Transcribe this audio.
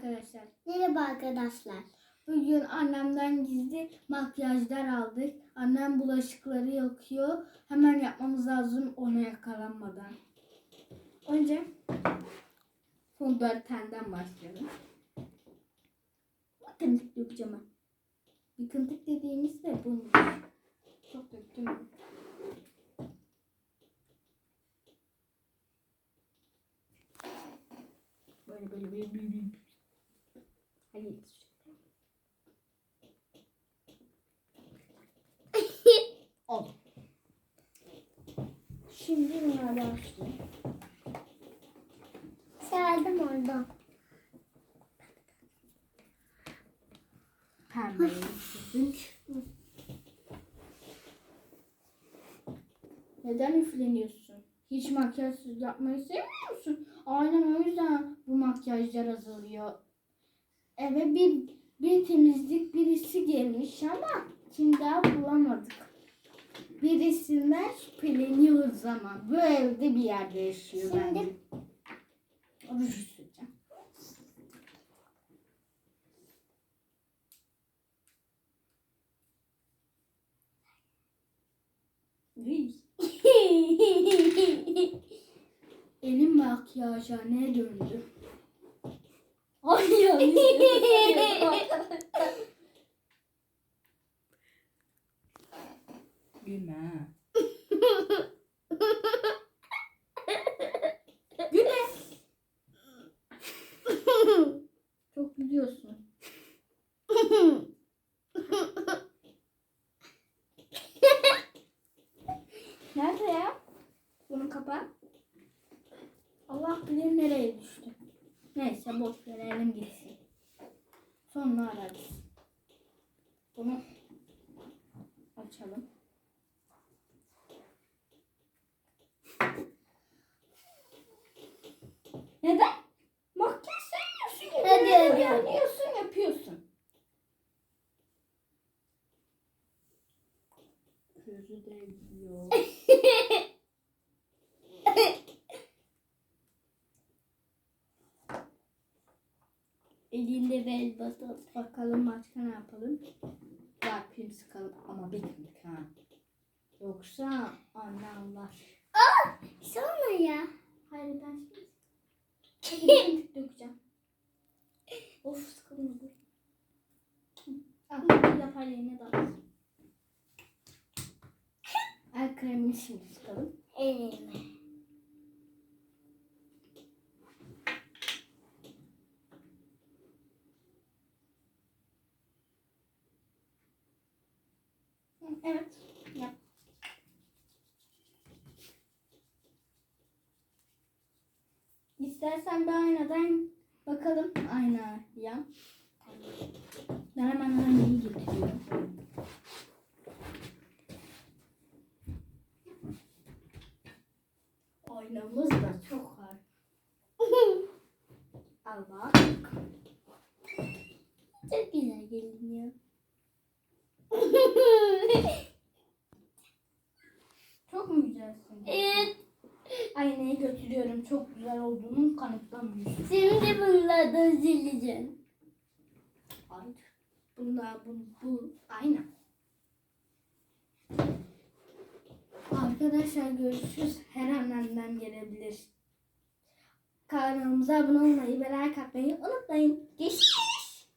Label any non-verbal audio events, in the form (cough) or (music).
arkadaşlar. Merhaba arkadaşlar. Bugün annemden gizli makyajlar aldık. Annem bulaşıkları yakıyor. Hemen yapmamız lazım ona yakalanmadan. Önce fondötenden başlayalım. Bakın dökeceğim ben. Yıkıntık dediğimiz de bunu. Çok döktüm. Böyle böyle böyle böyle. Hadi. Al. Şimdi bunlardan başlayayım. Geldim oradan. Pembeyi sürdük. Neden üfleniyorsun? Hiç makyaj yapmayı sevmiyor musun? Aynen o yüzden bu makyajlar azalıyor. Eve bir, bir temizlik birisi gelmiş ama kim daha bulamadık. Birisinden şüpheleniyoruz ama bu evde bir yerde yaşıyor Şimdi- bence. Süreceğim. Uy. Elim makyaja ne döndü? Gülme. ha. Gülme. Çok gülüyorsun. Nerede ya? Bunu kapat. Allah bilir nereye düştü. Neyse boş verelim gitsin. Sonra ararız. Bunu açalım. Neden? Makyaj sevmiyorsun ya. Hadi, hadi, hadi. Yapıyorsun yapıyorsun. Gözü değiyor. (laughs) Elinde bel batalım. Bakalım başka ne yapalım. Parfüm sıkalım ama bir günlük ha. Yoksa anne anlar. Sonra ya. Hayır ben şimdi (laughs) dökeceğim. Of. Al bir yapar yerine dağıt. El kremini şimdi sıkalım. Elime. Evet. Yap. İstersen bir aynadan bakalım aynaya. Ben hemen aynayı getiriyorum. Aynamız da çok var. (laughs) Al bak. Çok güzel geliniyor. (laughs) Çok mu güzelsin? evet. Aynayı götürüyorum. Çok güzel olduğunu kanıtlamıyorsun. Şimdi bunlardan sileceğim. Hayır. Bunlar bu, bu ayna. Arkadaşlar görüşürüz. Her an annem gelebilir. Kanalımıza abone olmayı ve like atmayı unutmayın. Görüşürüz.